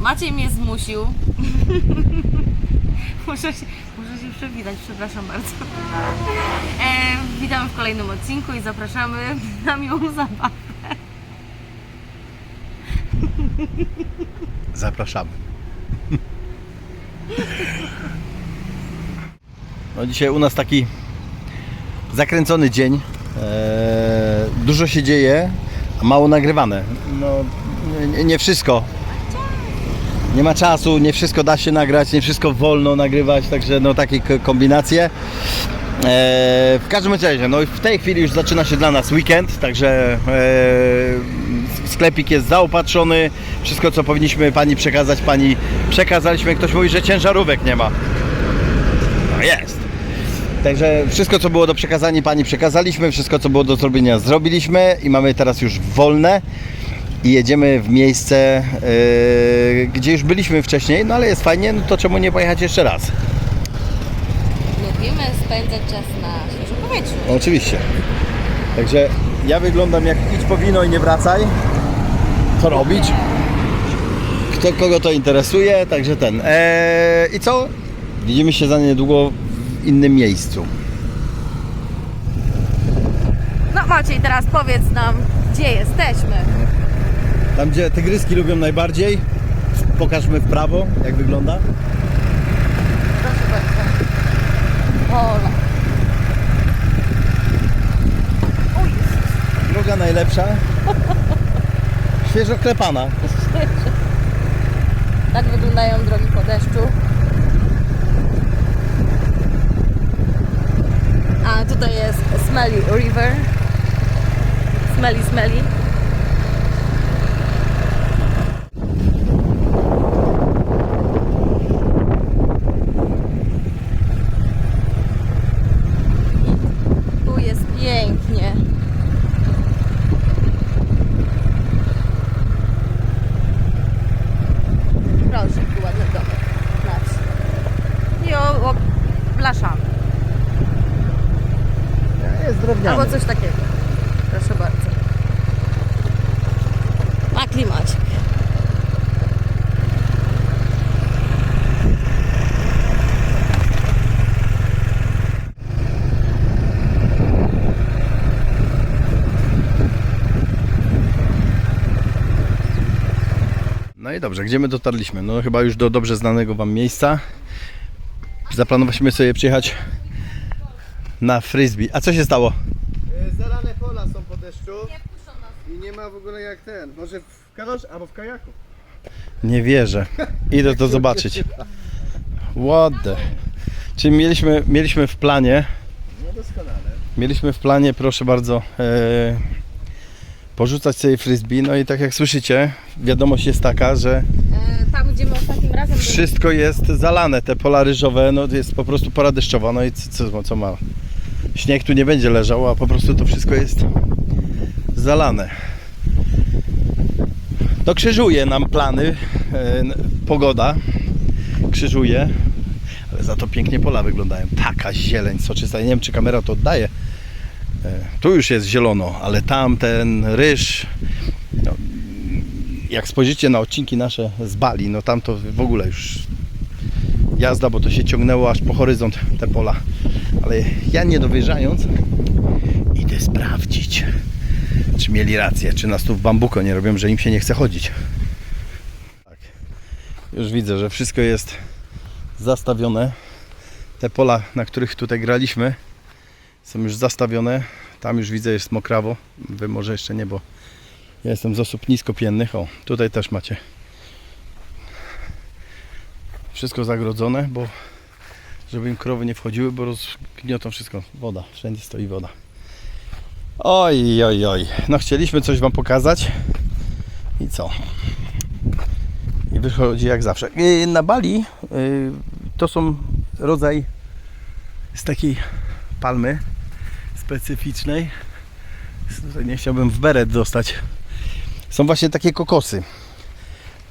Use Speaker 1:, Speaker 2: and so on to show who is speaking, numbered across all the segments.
Speaker 1: Maciej mnie zmusił. muszę, się, muszę się przewitać, przepraszam bardzo. E, witamy w kolejnym odcinku i zapraszamy na miłą zabawę.
Speaker 2: Zapraszamy. No dzisiaj u nas taki zakręcony dzień. Eee, dużo się dzieje, a mało nagrywane. No, nie, nie wszystko. Nie ma czasu, nie wszystko da się nagrać, nie wszystko wolno nagrywać, także no takie kombinacje. Eee, w każdym razie, no w tej chwili już zaczyna się dla nas weekend, także eee, sklepik jest zaopatrzony. Wszystko co powinniśmy pani przekazać, pani przekazaliśmy. Ktoś mówi, że ciężarówek nie ma. No jest. Także wszystko co było do przekazania pani przekazaliśmy, wszystko co było do zrobienia zrobiliśmy i mamy teraz już wolne i jedziemy w miejsce, yy, gdzie już byliśmy wcześniej, no ale jest fajnie, no to czemu nie pojechać jeszcze raz?
Speaker 1: Lubimy spędzać czas na świeżym powietrzu.
Speaker 2: Oczywiście. Także ja wyglądam jak idź po wino i nie wracaj. Co robić? Kto kogo to interesuje, także ten. Eee, I co? Widzimy się za niedługo w innym miejscu.
Speaker 1: No Maciej, teraz powiedz nam, gdzie jesteśmy.
Speaker 2: Tam gdzie tygryski lubią najbardziej. Pokażmy w prawo, jak wygląda.
Speaker 1: Proszę bardzo. Ola. O Jezus.
Speaker 2: Droga najlepsza. Świeżo klepana.
Speaker 1: Tak wyglądają drogi po deszczu. A tutaj jest Smelly River. Smelly, smelly. Tu jest pięknie. Proszę, tu ładny domek. na wsi. I o, o blaszany.
Speaker 2: Jest drewniany.
Speaker 1: Albo coś takiego. Proszę bardzo. Ma klimacik.
Speaker 2: No i dobrze, gdzie my dotarliśmy? No chyba już do dobrze znanego Wam miejsca. Zaplanowaliśmy sobie przyjechać na frisbee. A co się stało?
Speaker 3: E, Zalane pola są po deszczu i nie ma w ogóle jak ten. Może w kanosz albo w kajaku.
Speaker 2: Nie wierzę. Idę to zobaczyć. What the... Czyli mieliśmy, mieliśmy w planie,
Speaker 3: No doskonale.
Speaker 2: mieliśmy w planie, proszę bardzo, e, porzucać sobie frisbee. No i tak jak słyszycie, wiadomość jest taka, że
Speaker 1: E, tam, gdzie my ostatnim razem byliśmy.
Speaker 2: wszystko jest zalane, te pola ryżowe, no jest po prostu pora deszczowa, no i co, co, co ma? Śnieg tu nie będzie leżał, a po prostu to wszystko jest zalane. To krzyżuje nam plany, e, pogoda krzyżuje, ale za to pięknie pola wyglądają. Taka zieleń soczysta, nie wiem czy kamera to oddaje. E, Tu już jest zielono, ale tam ten ryż, no, jak spojrzycie na odcinki nasze z Bali, no tam to w ogóle już jazda, bo to się ciągnęło aż po horyzont te pola. Ale ja nie dowierzając, idę sprawdzić, czy mieli rację, czy nas tu w bambuko nie robią, że im się nie chce chodzić. Tak. Już widzę, że wszystko jest zastawione. Te pola, na których tutaj graliśmy, są już zastawione. Tam już widzę jest mokrawo. Wy może jeszcze nie, bo ja jestem z osób niskopiennych. O, tutaj też macie. Wszystko zagrodzone, bo żeby im krowy nie wchodziły, bo rozgniotą wszystko. Woda, wszędzie stoi woda. Oj, oj, oj. No chcieliśmy coś Wam pokazać. I co? I wychodzi jak zawsze. Yy, Na Bali yy, to są rodzaj z takiej palmy specyficznej. Nie chciałbym w beret dostać. Są właśnie takie kokosy.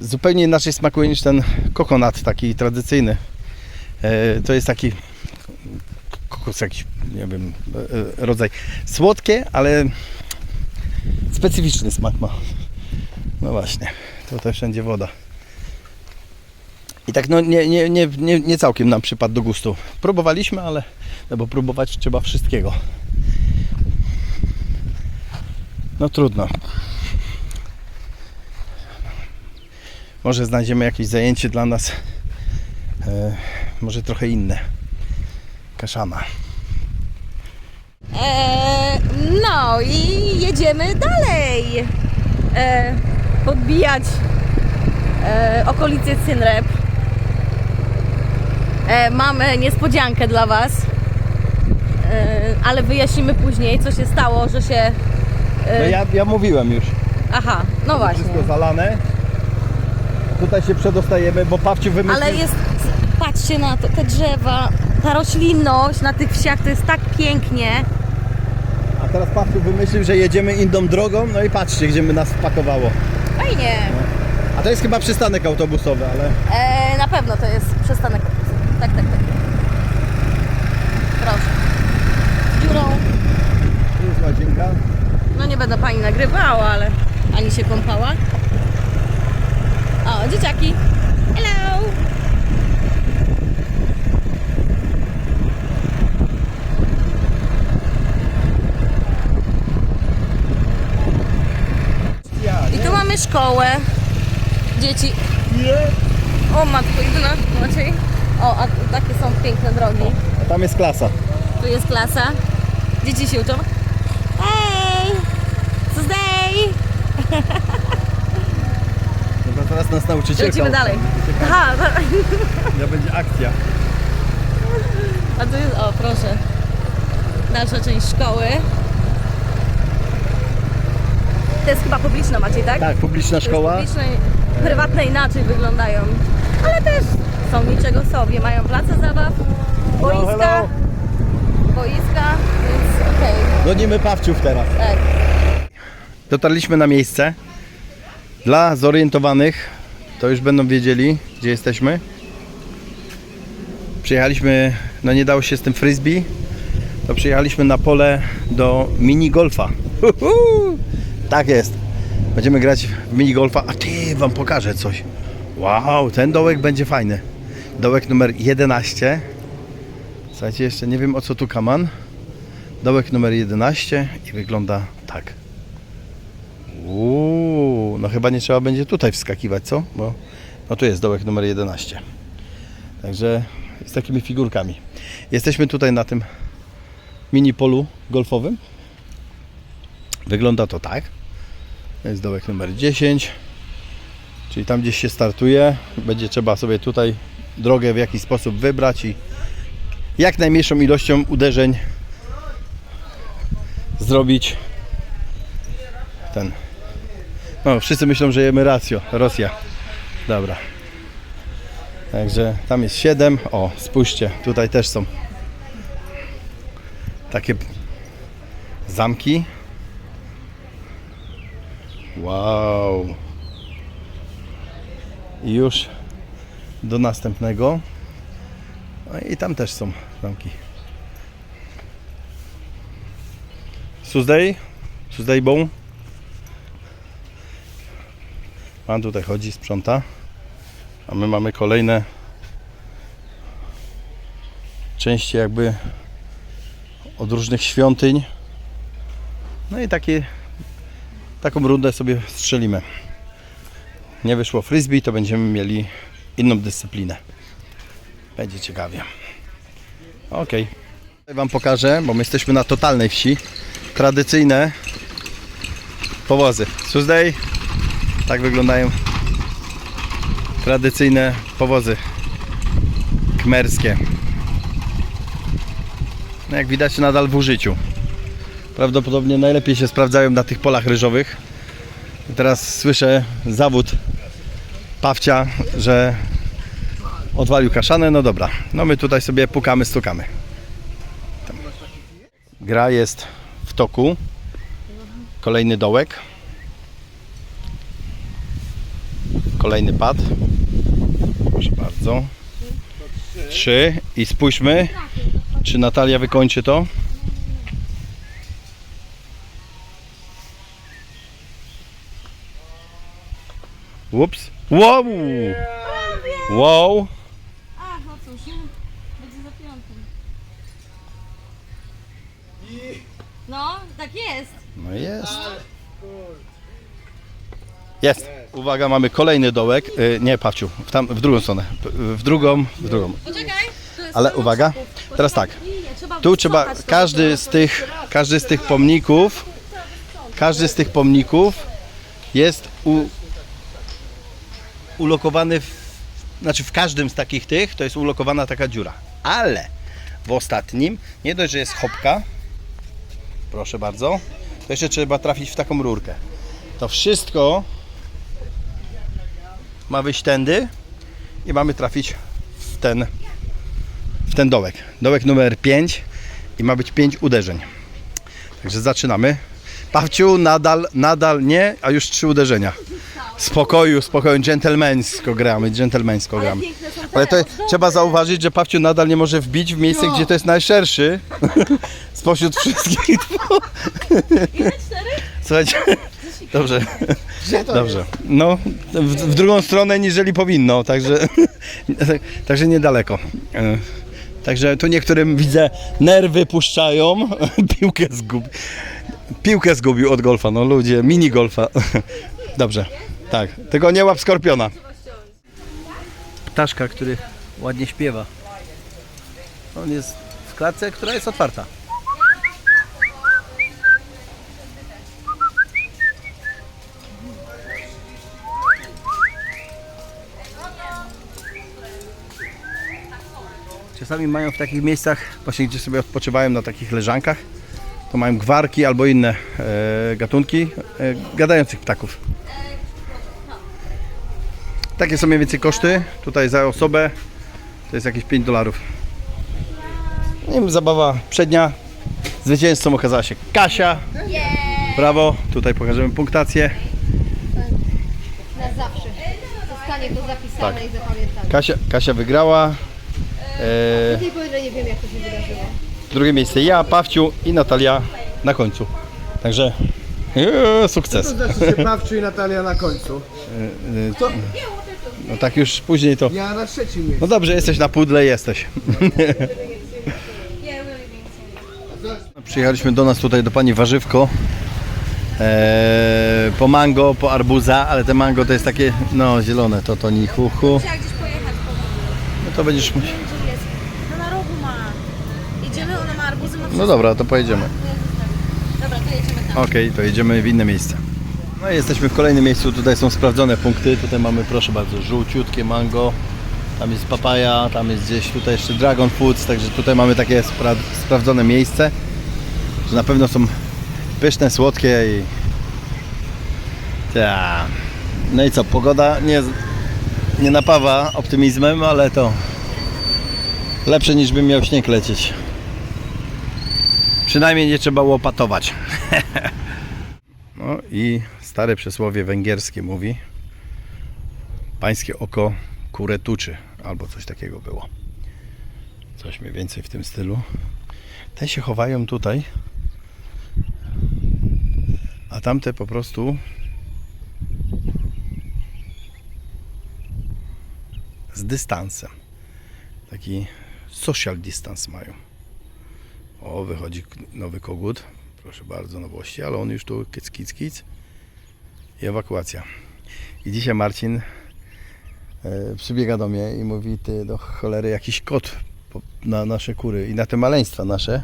Speaker 2: Zupełnie inaczej smakuje niż ten kokonat taki tradycyjny. E, To jest taki kokos jakiś, nie wiem, e, e, rodzaj słodkie, ale specyficzny smak ma. No właśnie, tutaj wszędzie woda. I tak no nie, nie, nie, nie, nie całkiem nam przypadł do gustu. Próbowaliśmy, ale no bo próbować trzeba wszystkiego. No trudno. Może znajdziemy jakieś zajęcie dla nas. E, może trochę inne. Kaszana.
Speaker 1: E, no i jedziemy dalej. E, podbijać e, okolice Cynrep. E, mamy niespodziankę dla Was. E, ale wyjaśnimy później, co się stało, że się.
Speaker 2: No
Speaker 1: E,
Speaker 2: ja, ja mówiłem już.
Speaker 1: aha, no właśnie.
Speaker 2: Wszystko zalane. Tutaj się przedostajemy, bo Pawciu wymyślił...
Speaker 1: Ale jest, patrzcie na to, te drzewa, ta roślinność na tych wsiach, to jest tak pięknie.
Speaker 2: A teraz Pawciu wymyślił, że jedziemy inną drogą, no i patrzcie, gdzie by nas wpakowało.
Speaker 1: Fajnie.
Speaker 2: A to jest chyba przystanek autobusowy, ale...
Speaker 1: E, na pewno to jest przystanek autobusowy. Tak, tak, tak. Proszę.
Speaker 2: Tu jest łazienka.
Speaker 1: No nie będę pani nagrywała, ale ani się kąpała. O, dzieciaki. Hello. I tu mamy szkołę. Dzieci. O matko, jedyna Maciej. O, a takie są piękne drogi.
Speaker 2: A tam jest klasa.
Speaker 1: Tu jest klasa. Dzieci się uczą. Hej! Tuesday!
Speaker 2: No to teraz nas nauczycielka...
Speaker 1: Lecimy dalej. Aha,
Speaker 2: Ja będzie akcja.
Speaker 1: a tu jest, o proszę, dalsza część szkoły. To jest chyba publiczna Maciej, tak?
Speaker 2: Tak, publiczna
Speaker 1: To
Speaker 2: szkoła.
Speaker 1: Publiczne, prywatne inaczej wyglądają. Ale też są niczego sobie. Mają place zabaw, boiska,
Speaker 2: hello.
Speaker 1: boiska, więc okej.
Speaker 2: Gonimy Pawciów teraz.
Speaker 1: Tak.
Speaker 2: Dotarliśmy na miejsce. Dla zorientowanych, to już będą wiedzieli, gdzie jesteśmy. Przyjechaliśmy, no nie dało się z tym frisbee, to przyjechaliśmy na pole do minigolfa. Uhu! Tak jest. Będziemy grać w minigolfa, a ty wam pokażę coś. Wow, ten dołek będzie fajny. Dołek numer 11. Słuchajcie, jeszcze nie wiem o co tu kaman. Dołek numer 11 i wygląda tak. Uuu, no chyba nie trzeba będzie tutaj wskakiwać, co? Bo no tu jest dołek numer 11. Także z takimi figurkami. Jesteśmy tutaj na tym mini polu golfowym. Wygląda to tak. To jest dołek numer 10. Czyli tam gdzieś się startuje. Będzie trzeba sobie tutaj drogę w jakiś sposób wybrać i jak najmniejszą ilością uderzeń zrobić ten. No, wszyscy myślą, że jemy racjo. Rosja. Dobra. Także tam jest 7. O, spójrzcie, tutaj też są takie zamki. Wow. I już do następnego. No i tam też są zamki. Tuesday? Tuesday Bow? Pan tutaj chodzi, sprząta. A my mamy kolejne części jakby od różnych świątyń. No i takie, taką rundę sobie strzelimy. Nie wyszło frisbee, to będziemy mieli inną dyscyplinę. Będzie ciekawie. Ok. Wam pokażę, bo my jesteśmy na totalnej wsi. Tradycyjne powozy. Tuesday. Tak wyglądają tradycyjne powozy kmerskie. No jak widać nadal w użyciu. Prawdopodobnie najlepiej się sprawdzają na tych polach ryżowych. Teraz słyszę zawód Pawcia, że odwalił kaszanę. No dobra, no my tutaj sobie pukamy, stukamy. Gra jest w toku. Kolejny dołek. Kolejny pad. Proszę bardzo. Trzy. I spójrzmy, czy Natalia wykończy to. Ups. Wow! Wow.
Speaker 1: A. No, tak jest.
Speaker 2: No jest. Jest. Uwaga, mamy kolejny dołek. Y, nie, Pawciu, w, tam, w drugą stronę. P- W drugą, w drugą.
Speaker 1: Poczekaj. jest
Speaker 2: Ale uwaga, teraz tak.
Speaker 1: Trzeba
Speaker 2: Tu trzeba,
Speaker 1: to,
Speaker 2: każdy z tych, każdy z tych pomników, każdy z tych pomników jest u, ulokowany, w, znaczy w każdym z takich tych to jest ulokowana taka dziura. Ale w ostatnim, nie dość, że jest chopka, proszę bardzo, to jeszcze trzeba trafić w taką rurkę. To wszystko ma wyjść tędy i mamy trafić w ten w ten dołek. Dołek numer 5 i ma być 5 uderzeń. Także zaczynamy. Pawciu, nadal, nadal nie, a już trzy uderzenia. Spokoju, spokoju, dżentelmeńsko gramy, dżentelmeńsko
Speaker 1: Ale
Speaker 2: gramy.
Speaker 1: piękne są
Speaker 2: Ale to
Speaker 1: teraz,
Speaker 2: trzeba zauważyć, że Pawciu nadal nie może wbić w miejsce,
Speaker 1: No.
Speaker 2: gdzie to jest najszerszy spośród wszystkich.
Speaker 1: Ile? Cztery?
Speaker 2: Słuchajcie, dobrze.
Speaker 3: Gdzie to
Speaker 2: Dobrze. No, w, w drugą stronę niżeli powinno, także, także niedaleko. E, Także tu niektórym widzę nerwy puszczają. Piłkę zgub. Piłkę zgubił od golfa, no ludzie, mini golfa. Dobrze. Tak, tylko nie łap skorpiona. Ptaszka, który ładnie śpiewa. On jest w klatce, która jest otwarta. Czasami mają w takich miejscach, właśnie gdzie sobie odpoczywają na takich leżankach, to mają gwarki albo inne e, gatunki e, gadających ptaków. Takie są mniej więcej koszty. Tutaj za osobę to jest jakieś 5 dolarów. Wiem, zabawa przednia. Zwycięzcą okazała się Kasia. Brawo. Tutaj pokażemy punktację.
Speaker 4: Na zawsze. Zostanie to zapisane i zapamiętane.
Speaker 2: Kasia, Kasia wygrała. E,
Speaker 4: Do tej pory nie wiem jak to się wydarzyło.
Speaker 2: Drugie miejsce ja, Pawciu i Natalia na końcu. Także eee, sukces.
Speaker 3: To znaczy się Pawciu i Natalia na końcu.
Speaker 2: No tak już później to.
Speaker 3: Ja na trzecim miejscu.
Speaker 2: No dobrze, jesteś na pudle, jesteś. Przyjechaliśmy do nas tutaj do pani Warzywko. Eee, po mango, po arbuza, ale te mango to jest takie, no zielone, to to ni hu hu.
Speaker 1: Trzeba gdzieś pojechać po
Speaker 2: No to będziesz musiał.
Speaker 1: No na rogu ma. Idziemy, ona ma arbuzy, ma
Speaker 2: No dobra, to pojedziemy.
Speaker 1: Dobra, to jedziemy tam.
Speaker 2: Okej, to jedziemy w inne miejsce. No i jesteśmy w kolejnym miejscu, tutaj są sprawdzone punkty. Tutaj mamy, proszę bardzo, żółciutkie mango. Tam jest papaja, tam jest gdzieś tutaj jeszcze dragon foods, także tutaj mamy takie spra sprawdzone miejsce, że na pewno są pyszne, słodkie i... Ta. No i co, pogoda nie, nie napawa optymizmem, ale to lepsze niż bym miał śnieg lecieć. Przynajmniej nie trzeba łopatować. No i stare przysłowie węgierskie mówi pańskie oko kurę tuczy, albo coś takiego było. Coś mniej więcej w tym stylu. Te się chowają tutaj, a tamte po prostu z dystansem. Taki social distance mają. O, wychodzi nowy kogut. Proszę bardzo, nowości, ale on już tu kic, kic, kic. I ewakuacja. I dzisiaj Marcin e, przybiega do mnie i mówi, ty do cholery, jakiś kot na nasze kury i na te maleństwa nasze.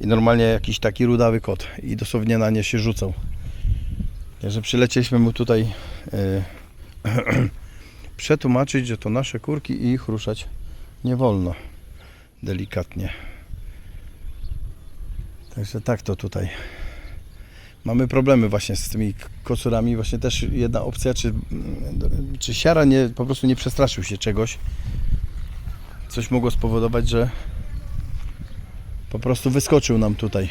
Speaker 2: I normalnie jakiś taki rudawy kot. I dosłownie na nie się rzucał. Także przylecieliśmy mu tutaj e, przetłumaczyć, że to nasze kurki i ich ruszać nie wolno. Delikatnie. Także tak to tutaj. Mamy problemy właśnie z tymi kocurami. Właśnie też jedna opcja, czy, mm, czy siara nie, po prostu nie przestraszył się czegoś. Coś mogło spowodować, że po prostu wyskoczył nam tutaj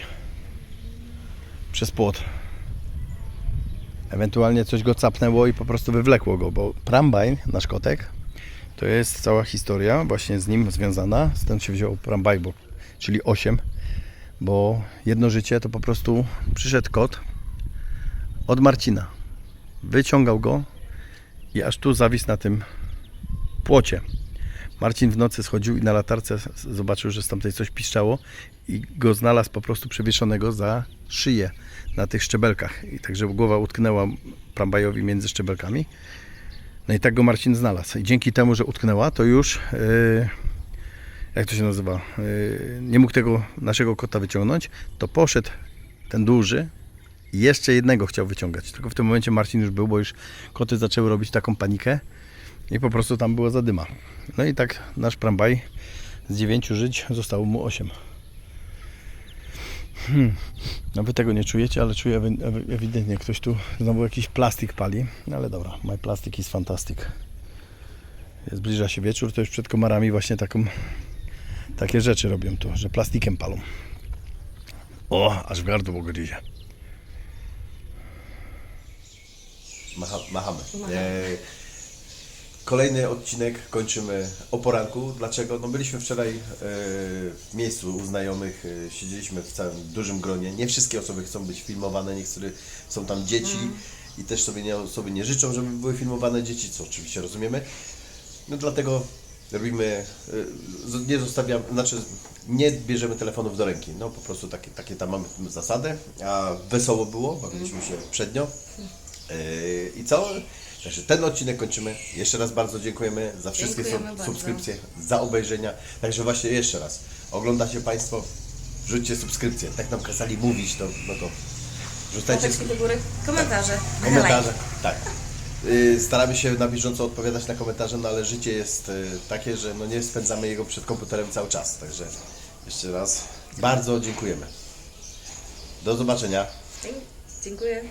Speaker 2: przez płot. Ewentualnie coś go capnęło i po prostu wywlekło go, bo Prambine, nasz kotek, to jest cała historia właśnie z nim związana. Stąd się wziął Prambine, bo, czyli 8 bo jedno życie to po prostu przyszedł kot od Marcina. Wyciągał go i aż tu zawisł na tym płocie. Marcin w nocy schodził i na latarce zobaczył, że stamtąd coś piszczało i go znalazł po prostu przewieszonego za szyję na tych szczebelkach. I także głowa utknęła tramwajowi między szczebelkami. No i tak go Marcin znalazł. I dzięki temu, że utknęła, to już yy, jak to się nazywa? Yy, nie mógł tego naszego kota wyciągnąć, to poszedł ten duży i jeszcze jednego chciał wyciągać. Tylko w tym momencie Marcin już był, bo już koty zaczęły robić taką panikę i po prostu tam było zadyma. No i tak nasz prambaj z dziewięciu żyć zostało mu osiem. Hmm. No wy tego nie czujecie, ale czuję ewi- ewi- ewidentnie ktoś tu znowu jakiś plastik pali. No ale dobra, my plastic is fantastic. Zbliża się wieczór, to już przed komarami właśnie taką, takie rzeczy robią tu, że plastikiem palą. O, aż w gardło gryzie.
Speaker 5: Macha, machamy. E, kolejny odcinek kończymy o poranku. Dlaczego? No byliśmy wczoraj e, w miejscu u znajomych, e, siedzieliśmy w całym dużym gronie. Nie wszystkie osoby chcą być filmowane, niektóre są tam dzieci i też sobie nie, osoby nie życzą, żeby były filmowane dzieci, co oczywiście rozumiemy. No dlatego robimy, z- nie zostawiamy, znaczy nie bierzemy telefonów do ręki. No po prostu takie, takie tam mamy zasadę, a wesoło było, bawiliśmy się przednio. Yy, I co? Także ten odcinek kończymy. Jeszcze raz bardzo dziękujemy za wszystkie
Speaker 1: Dziękujemy
Speaker 5: sub-
Speaker 1: bardzo.
Speaker 5: subskrypcje, za obejrzenia. Także właśnie jeszcze raz. Oglądacie Państwo, wrzućcie subskrypcję. Tak nam kazali mówić, to, no to wrzucajcie
Speaker 1: Łapeczki do góry, komentarze.
Speaker 5: komentarze. Tak. Yy, Staramy się na bieżąco odpowiadać na komentarze, no ale życie jest yy, takie, że no nie spędzamy jego przed komputerem cały czas. Także jeszcze raz bardzo dziękujemy. Do zobaczenia.
Speaker 1: Dziękuję.